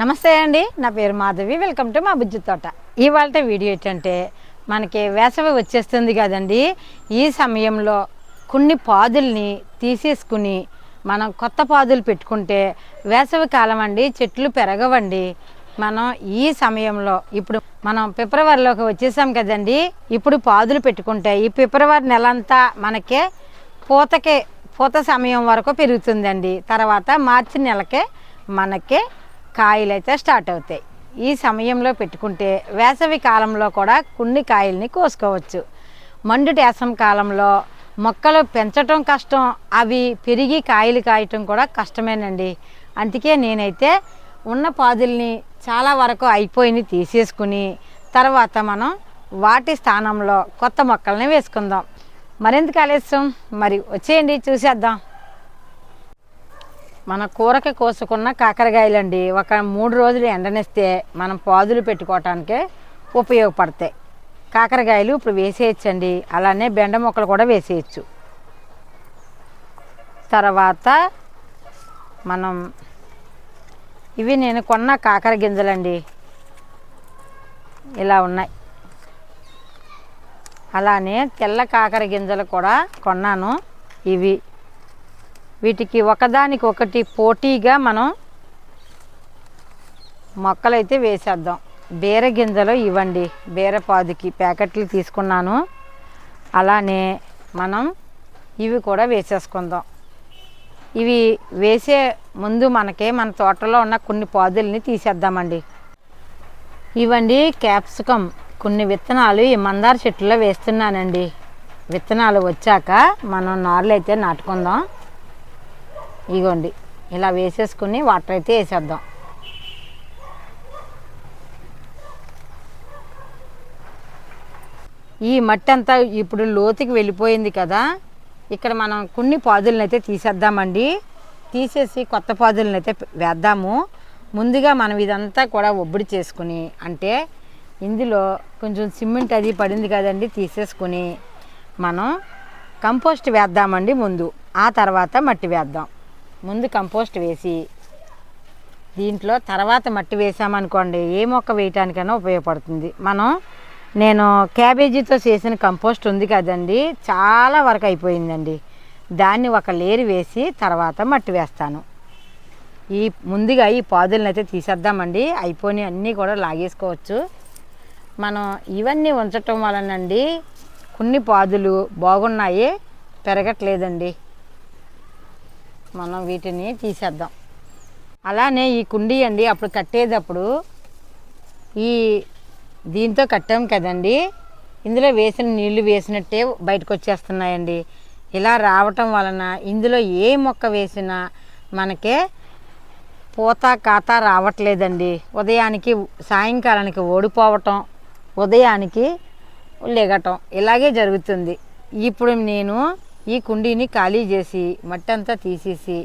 నమస్తే అండి నా పేరు మాధవి. వెల్కమ్ టు మా బుజ్జి తోట. ఇవాళ వీడియో ఏంటంటే మనకి వేసవి వచ్చేస్తుంది కదండి. ఈ సమయంలో కొన్ని పాదుల్ని తీసేసుకుని మనం కొత్త పాదులు పెట్టుకుంటే వేసవి కాలం అండి చెట్లు పెరగవండి. మనం ఈ సమయంలో ఇప్పుడు మనం ఫిబ్రవరిలోకి వచ్చేసాం కదండి. ఇప్పుడు పాదులు పెట్టుకుంటే ఈ ఫిబ్రవరి నెల అంతా మనకే పూతకే పూత సమయం వరకు పెరుగుతుందండి. తర్వాత మార్చి నెలకే మనకే కాయలు అయితే స్టార్ట్ అవుతాయి. ఈ సమయంలో పెట్టుకుంటే వేసవి కాలంలో కూడా కొన్ని కాయల్ని కోసుకోవచ్చు. మండుటేసం కాలంలో మొక్కలు పెంచటం కష్టం అవి పెరిగి కాయలు కాయటం కూడా కష్టమేనండి. అందుకే నేనైతే ఉన్న పాదుల్ని చాలా వరకు అయిపోయినాయి తీసేసుకుని తర్వాత మనం వాటి స్థానంలో కొత్త మొక్కల్ని వేసుకుందాం. మరింత ఆలస్యం? మరి వచ్చేయండి చూసేద్దాం. మన కూరకి కోసుకున్న కాకరకాయలండి. ఒక మూడు రోజులు ఎండనిస్తే మనం పాదులు పెట్టుకోవటానికి ఉపయోగపడతాయి. కాకరకాయలు ఇప్పుడు వేసేయచ్చండి. అలానే బెండ మొక్కలు కూడా వేసేయచ్చు. తర్వాత మనం ఇవి నేను కొన్న కాకర గింజలండి. ఇలా ఉన్నాయి. అలానే తెల్ల కాకర గింజలు కూడా కొన్నాను. ఇవి వీటికి ఒకదానికి ఒకటి పోటీగా మనం మొక్కలైతే వేసేద్దాం. బీర గింజలు ఇవ్వండి. బీరపాదుకి ప్యాకెట్లు తీసుకున్నాను. అలానే మనం ఇవి కూడా వేసేసుకుందాం. ఇవి వేసే ముందు మనకి మన తోటలో ఉన్న కొన్ని పాదుల్ని తీసేద్దామండి. ఇవండి క్యాప్సికమ్ కొన్ని విత్తనాలు ఈ మందార చెట్టులో వేస్తున్నానండి. విత్తనాలు వచ్చాక మనం నార్లు అయితే నాటుకుందాం. ఇగోండి ఇలా వేసేసుకుని వాటర్ అయితే వేసేద్దాం. ఈ మట్టి అంతా ఇప్పుడు లోతుకి వెళ్ళిపోయింది కదా ఇక్కడ మనం కొన్ని పాదులను అయితే తీసేద్దామండి. తీసేసి కొత్త పాదులను అయితే వేద్దాము. ముందుగా మనం ఇదంతా కూడా ఒబ్బడి చేసుకుని అంటే ఇందులో కొంచెం సిమెంట్ అది పడింది కదండి తీసేసుకుని మనం కంపోస్ట్ వేద్దామండి ముందు. ఆ తర్వాత మట్టి వేద్దాం. ముందు కంపోస్ట్ వేసి దీంట్లో తర్వాత మట్టి వేసామనుకోండి ఏ మొక్క వేయటానికైనా ఉపయోగపడుతుంది. మనం నేను క్యాబేజీతో చేసిన కంపోస్ట్ ఉంది కదండి చాలా వరకు అయిపోయిందండి. దాన్ని ఒక లేరు వేసి తర్వాత మట్టి వేస్తాను. ఈ ముందుగా ఈ పాదులను అయితే తీసేద్దామండి. అయిపోయి అన్నీ కూడా లాగేసుకోవచ్చు. మనం ఇవన్నీ ఉంచటం వలనండి కొన్ని పాదులు బాగున్నాయి పెరగట్లేదండి. మనం వీటిని తీసేద్దాం. అలానే ఈ కుండీ అండి అప్పుడు కట్టేటప్పుడు ఈ దీంతో కట్టాం కదండి. ఇందులో వేసిన నీళ్ళు వేసినట్టే బయటకు వచ్చేస్తున్నాయండి ఇలా రావటం వలన ఇందులో ఏ మొక్క వేసినా మనకే పూత కాత రావట్లేదండి. ఉదయానికి సాయంకాలానికి ఓడిపోవటం ఉదయానికి లెగటం ఇలాగే జరుగుతుంది. ఇప్పుడు నేను ఈ కుండీని ఖాళీ చేసి మట్టి అంతా తీసేసి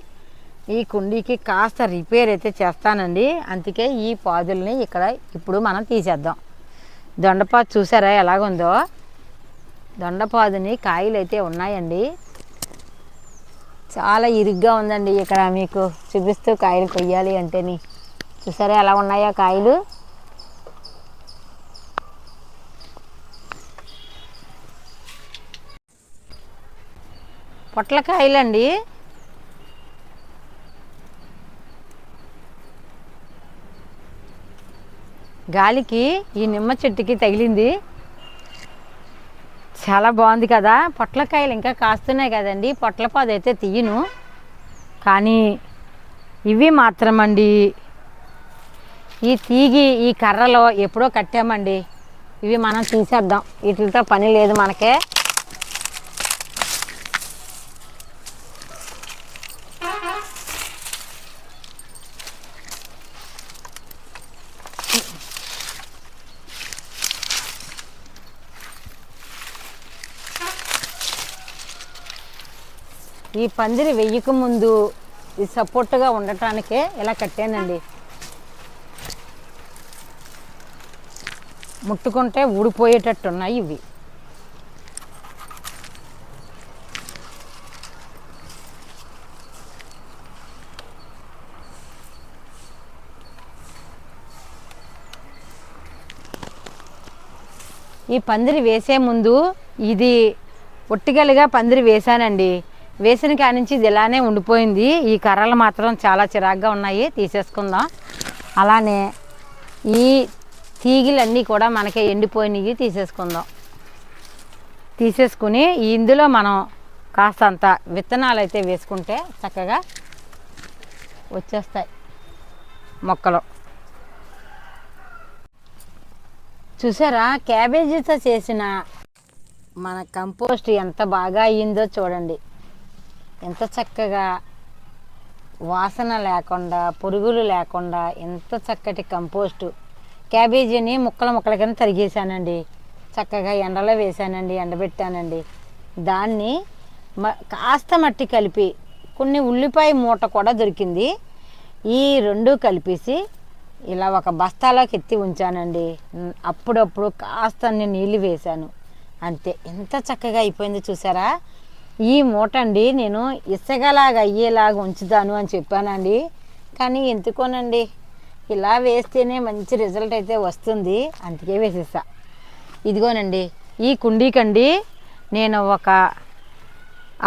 ఈ కుండీకి కాస్త రిపేర్ అయితే చేస్తానండి. అందుకే ఈ పాదుల్ని ఇక్కడ ఇప్పుడు మనం తీసేద్దాం. దొండపాదు చూసారా ఎలాగుందో? దొండపాదుని కాయలు అయితే ఉన్నాయండి. చాలా ఇరుగ్గా ఉందండి ఇక్కడ మీకు. చూపిస్తూ కాయలు కొయ్యాలి అంటేని. చూసారా ఎలా ఉన్నాయో కాయలు? పొట్లకాయలండి. గాలికి ఈ నిమ్మ చెట్టుకి తగిలింది. చాలా బాగుంది కదా. పొట్లకాయలు ఇంకా కాస్తున్నాయి కదండి. పొట్లపాదు అయితే తీయను. కానీ ఇవి మాత్రమండి. ఈ తీగి ఈ కర్రలో ఎప్పుడో కట్టామండి. ఇవి మనం తీసేద్దాం వీటితో పని లేదు మనకే. ఈ పందిరి వెయ్యక ముందు ఇది సపోర్ట్గా ఉండటానికే ఇలా కట్టానండి. ముట్టుకుంటే ఊడిపోయేటట్టు ఉన్నాయి ఇవి. ఈ పందిరి వేసే ముందు ఇది ఒట్టిగలిగా పందిరి వేశానండి. వేసిన కాడి నుంచి ఇది ఇలానే ఉండిపోయింది. ఈ కర్రలు మాత్రం చాలా చిరాగ్గా ఉన్నాయి. తీసేసుకుందాం. అలానే ఈ తీగిలన్నీ కూడా మనకి ఎండిపోయినవి తీసేసుకుందాం. తీసేసుకుని ఇందులో మనం కాస్తంత విత్తనాలు అయితే వేసుకుంటే చక్కగా వచ్చేస్తాయి మొక్కలు. చూసారా? క్యాబేజీతో చేసిన మన కంపోస్ట్ ఎంత బాగా అయ్యిందో చూడండి. ఎంత చక్కగా వాసన లేకుండా పురుగులు లేకుండా ఎంత చక్కటి కంపోస్టు క్యాబేజీని ముక్కల ముక్కల కింద తరిగేసానండి చక్కగా ఎండలో వేసానండి ఎండబెట్టానండి. దాన్ని మ కాస్త మట్టి కలిపి కొన్ని ఉల్లిపాయ మూట కూడా దొరికింది. ఈ రెండు కలిపేసి ఇలా ఒక బస్తాలోకి ఎత్తి ఉంచానండి. అప్పుడప్పుడు కాస్త అన్ని నీళ్ళు వేశాను. అంతే. ఎంత చక్కగా అయిపోయింది చూసారా? ఈ మూట అండి నేను ఇసగలాగా అయ్యేలాగా ఉంచుతాను అని చెప్పానండి. కానీ ఎందుకోనండి? ఇలా వేస్తేనే మంచి రిజల్ట్ అయితే వస్తుంది. అందుకే వేసేసా. ఇదిగోనండి ఈ కుండీకండి నేను ఒక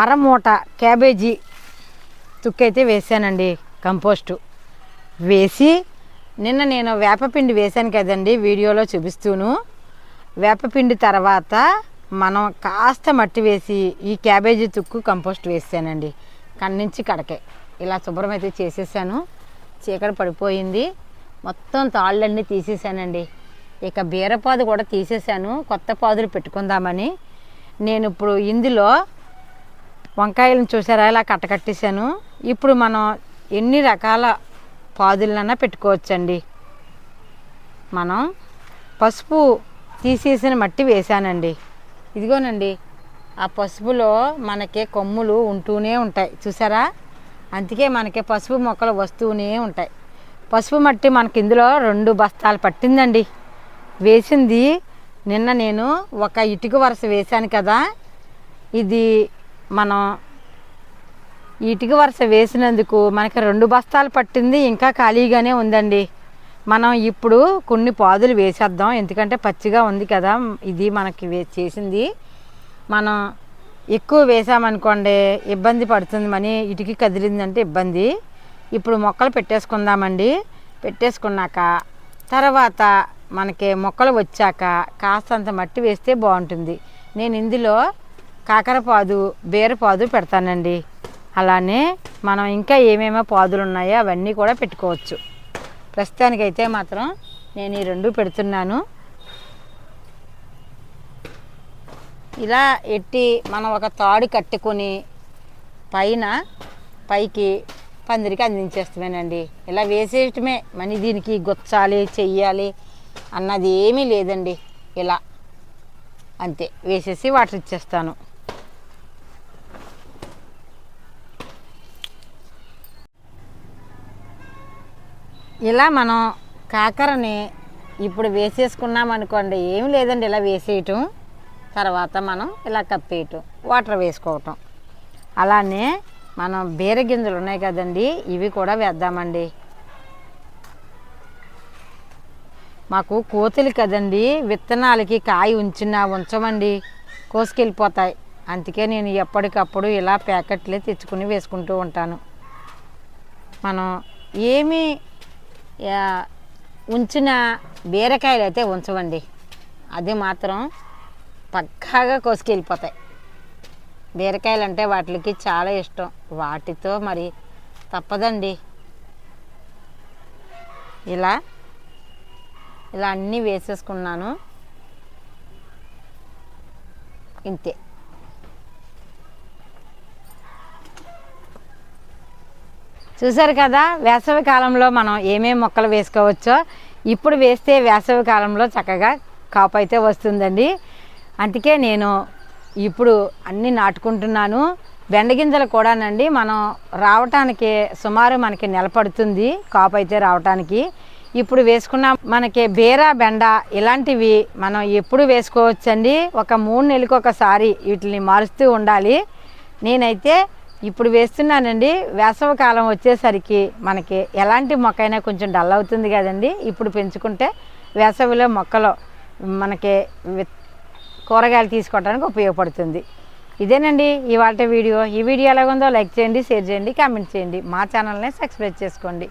అరమూట క్యాబేజీ తుక్కైతే వేసానండి కంపోస్టు. వేసి నిన్న నేను వేపపిండి వేశాను కదండి వీడియోలో చూపిస్తూను. వేపపిండి తర్వాత మనం కాస్త మట్టి వేసి ఈ క్యాబేజీ తుక్కు కంపోస్ట్ వేసానండి కన్నుంచి కడకే. ఇలా శుభ్రం అయితే చేసేసాను. చీకటి పడిపోయింది. మొత్తం తాళ్ళన్నీ తీసేసానండి. ఇక బీరపాదు కూడా తీసేసాను. కొత్త పాదులు పెట్టుకుందామని. నేను ఇప్పుడు ఇందులో వంకాయలను చూసారా? ఇలా కట్టకట్టేశాను ఇప్పుడు మనం ఎన్ని రకాల పాదులనైనా పెట్టుకోవచ్చండి. మనం పసుపు తీసేసిన మట్టి వేసానండి. ఇదిగోనండి ఆ పసుపులో మనకి కొమ్ములు ఉంటూనే ఉంటాయి. చూసారా? అందుకే మనకి పసుపు మొక్కలు వస్తూనే ఉంటాయి. పసుపు మట్టి మనకి ఇందులో రెండు బస్తాలు పట్టిందండి. వేసింది నిన్న నేను ఒక ఇటుక వరుస వేశాను కదా. ఇది మనం ఇటుక వరుస వేసినందుకు మనకి రెండు బస్తాలు పట్టింది ఇంకా ఖాళీగానే ఉందండి. మనం ఇప్పుడు కొన్ని పాదులు వేసేద్దాం. ఎందుకంటే పచ్చిగా ఉంది కదా ఇది మనకి చేసింది. మనం ఎక్కువ వేసామనుకోండి ఇబ్బంది పడుతుంది మనీ ఇటుకి కదిలిందంటే ఇబ్బంది. ఇప్పుడు మొక్కలు పెట్టేసుకుందామండి. పెట్టేసుకున్నాక తర్వాత మనకి మొక్కలు వచ్చాక కాస్తంత మట్టి వేస్తే బాగుంటుంది. నేను ఇందులో కాకరపాదు బీరపాదు పెడతానండి. అలానే మనం ఇంకా ఏమేమో పాదులు ఉన్నాయో అవన్నీ కూడా పెట్టుకోవచ్చు. ప్రస్తుతానికైతే మాత్రం నేను ఈ రెండు పెడుతున్నాను. ఇలా ఎట్టి మనం ఒక తాడు కట్టుకొని పైన పైకి పందిరికి అందించేస్తామేనండి ఇలా వేసేయటమే మనీ దీనికి గుచ్చాలి చెయ్యాలి అన్నది ఏమీ లేదండి. ఇలా అంతే వేసేసి వాటర్ ఇచ్చేస్తాను. ఇలా మనం కాకరని ఇప్పుడు వేసేసుకున్నాం అనుకోండి ఏమి లేదండి ఇలా వేసేయటం. తర్వాత మనం ఇలా కప్పేయటం వాటర్ వేసుకోవటం. అలానే మనం బీర గింజలు ఉన్నాయి కదండి ఇవి కూడా వేద్దామండి. మాకు కోతులు కదండి విత్తనాలకి కాయ ఉంచినా ఉంచమండి. కోసుకెళ్ళిపోతాయి. అందుకే నేను ఎప్పటికప్పుడు ఇలా ప్యాకెట్లే తెచ్చుకుని వేసుకుంటూ ఉంటాను. మనం ఏమి ఉంచిన బీరకాయలు అయితే ఉంచవండి. అది మాత్రం పక్కాగా కోసుకెళ్ళిపోతాయి. బీరకాయలు అంటే వాటికి చాలా ఇష్టం. వాటితో మరి తప్పదండి. ఇలా ఇలా అన్నీ వేసేసుకున్నాను. ఇంతే. చూసారు కదా వేసవి కాలంలో మనం ఏమేమి మొక్కలు వేసుకోవచ్చో? ఇప్పుడు వేస్తే వేసవి కాలంలో చక్కగా కాపు అయితే వస్తుందండి. అందుకే నేను ఇప్పుడు అన్నీ నాటుకుంటున్నాను. బెండ గింజలు కూడానండి మనం రావటానికి సుమారు మనకి నిలబడుతుంది కాపు అయితే రావటానికి. ఇప్పుడు వేసుకున్న మనకి బీర బెండ ఇలాంటివి మనం ఎప్పుడు వేసుకోవచ్చండి? ఒక మూడు నెలలకు ఒకసారి వీటిని మారుస్తూ ఉండాలి. నేనైతే ఇప్పుడు వేస్తున్నానండి. వేసవి కాలం వచ్చేసరికి మనకి ఎలాంటి మొక్క అయినా కొంచెం డల్ అవుతుంది కదండి. ఇప్పుడు పెంచుకుంటే వేసవిలో మొక్కలు మనకి కూరగాయలు తీసుకోవడానికి ఉపయోగపడుతుంది. ఇదేనండి ఇవాళ వీడియో. ఈ వీడియో ఎలాగుందో లైక్ చేయండి షేర్ చేయండి కామెంట్ చేయండి. మా ఛానల్ని సబ్స్క్రైబ్ చేసుకోండి.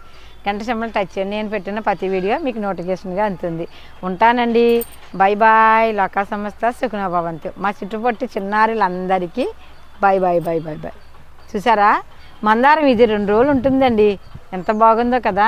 గంట సింబల్ టచ్ చేయండి. నేను పెట్టిన ప్రతి వీడియో మీకు నోటిఫికేషన్గా అందుతుంది. ఉంటానండి. Bye bye. లోకా సంస్థ సుఖనోభవంతు మా చుట్టుపట్టు చిన్నారులందరికీ bye bye bye bye bye చూసారా? మందారం ఇది రెండు రోజులు ఉంటుందండి. ఎంత బాగుందో కదా?